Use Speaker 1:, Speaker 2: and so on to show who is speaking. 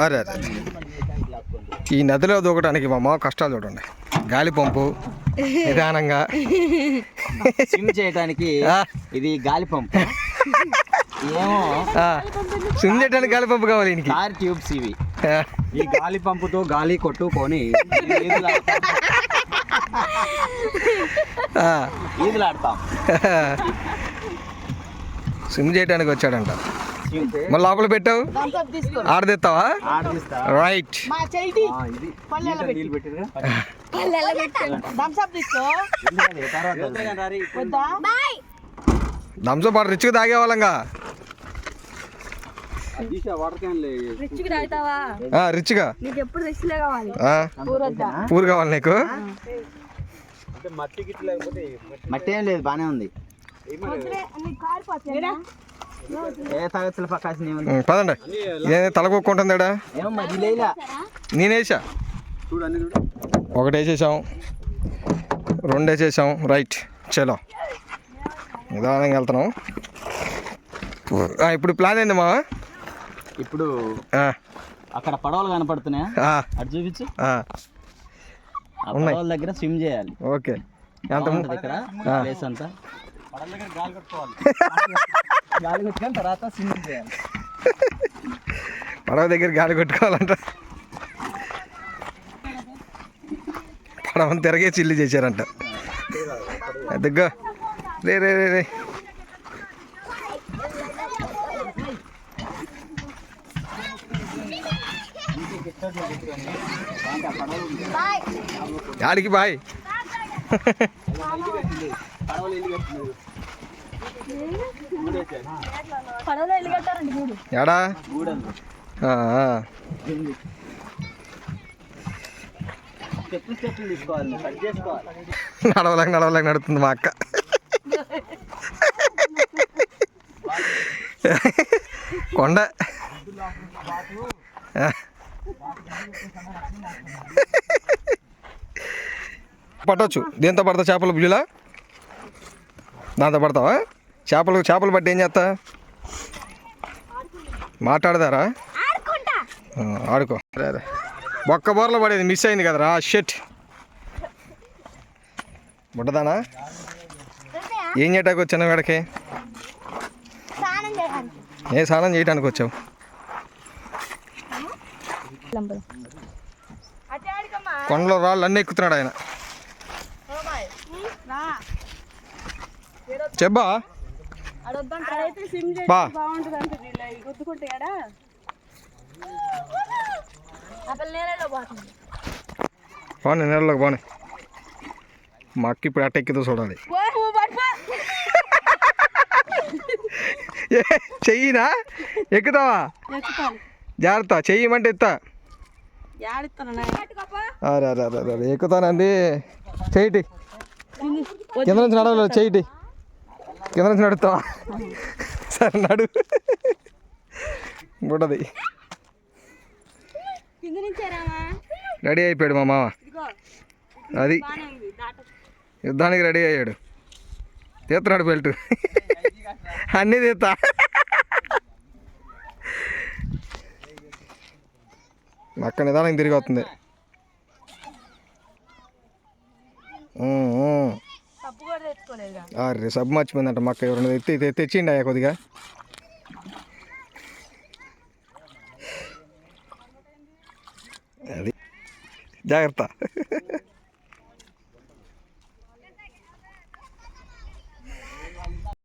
Speaker 1: అరే అరే ఈ నదిలో దూకడానికి మా మామ కష్టాలు చూడండి. గాలి పంపు నిదానంగా.
Speaker 2: స్విమ్ చేయడానికి ఇది గాలి పంపు ఏమో
Speaker 1: స్విమ్ చేయడానికి గాలి పంపు కావాలి ఈయనకి.
Speaker 2: కార్ ట్యూబ్స్ ఇవి. ఈ గాలి పంపుతో గాలి కొట్టుకొని ఈదులాడతాం.
Speaker 1: స్విమ్ చేయడానికి వచ్చాడంట. మళ్ళీ లోపల పెట్టావు? ఆడదెత్తావా
Speaker 2: ఆడిస్తా
Speaker 1: రైట్
Speaker 3: మా చెయ్యి
Speaker 2: ఆ, ఇది నీళ్ళు పెట్టిరుగా?
Speaker 3: థమ్స్అప్ తీసుకో.
Speaker 2: ఎందుకని? తర్వాత
Speaker 3: వద్దా.
Speaker 1: దంసో పాటు రిచ్గా తాగేవాళ్ళంగా.
Speaker 2: తీసా వాటర్ క్యాన్లే
Speaker 3: రిచ్కి తాగుతావా?
Speaker 1: ఆ, రిచ్గా
Speaker 3: నీకు ఎప్పుడు రిచ్లే కావాలి.
Speaker 1: ఆ,
Speaker 3: ఊరొద్దా?
Speaker 1: పూర్ కావాలి నీకు?
Speaker 2: మట్టి ఏం లేదు బానే ఉంది. ఏ
Speaker 1: పదండి. ఇదే తలకొక్కుంటుందాడా? నేనేసా ఒకటి వేసేసాం. రెండు వేసేసాం. రైట్. చలో. నిదానంగా వెళ్తున్నాం. ఇప్పుడు ప్లాన్ ఏంది మా
Speaker 2: ఇప్పుడు అక్కడ పడవలు కనపడుతున్నాయా? అటు చూపించు. పడవల దగ్గర స్విమ్ చేయాలి.
Speaker 1: ఓకే. ఎంత
Speaker 2: బాగుంటది ఇక్కడ ప్లేస్ అంతా. గాలి కొట్టుకొని తర్వాత చేయాలి.
Speaker 1: పడవ దగ్గర గాలి కొట్టుకోవాలంట. పడవని తిరగే చిల్లి చేశారంట. దగ్గర రే రే రే రే. యాడికి బాయ్.
Speaker 3: పడవలో
Speaker 2: ఎడా?
Speaker 1: నడవలేక నడవలేక నడుతుంది మా అక్క. కొండ. పట్టచ్చు. దేంతో పడతావు చేపల బిల్లులా దాంతో పడతావా? చేపలు చేపలు పట్టి ఏం చేస్తా? మాట్లాడదారా? ఆడుకో. అరే ఒక్క బోర్లో పడేది మిస్ అయింది కదరా. షెట్ బుడ్డదానా? ఏం చేయటానికి వచ్చాను వీడకి? ఏ స్నానం చేయడానికి వచ్చావు? కొండలో రాళ్ళు అన్నీ ఎక్కుతున్నాడు ఆయన.
Speaker 3: రా.
Speaker 1: చెప్పా?
Speaker 3: అడొద్దంటే సిమ్ బాగుంటుంది అంటే
Speaker 1: నీళ్ళలోకి పోనీ మా అక్క ఇప్పుడు అట్ట ఎక్కితో చూడాలి. చెయ్యినా? ఎక్కుతావా? జాగ్రత్త చెయ్యమంటే ఎత్తా. అరే అరే అరే ఎక్కుతానండి చెయ్యిటి కింద నుంచి నడవలేదు చెయ్యిటి కింద నుంచి నడుస్తావా సరే నడు. బుడ్డది.
Speaker 3: రామా
Speaker 1: రెడీ అయిపోయాడు మా మామ. అది. యుద్ధానికి రెడీ అయ్యాడు. తీస్తున్నాడు బెల్ట్. అన్నీ తీస్తా అక్క నిదానం తిరిగి వస్తుంది. అరే సబ్బు మర్చిపోయిందంట మక్క ఎవరైనా తెచ్చి తెచ్చిండి అయ్యా కొద్దిగా? అది. జాగ్రత్త.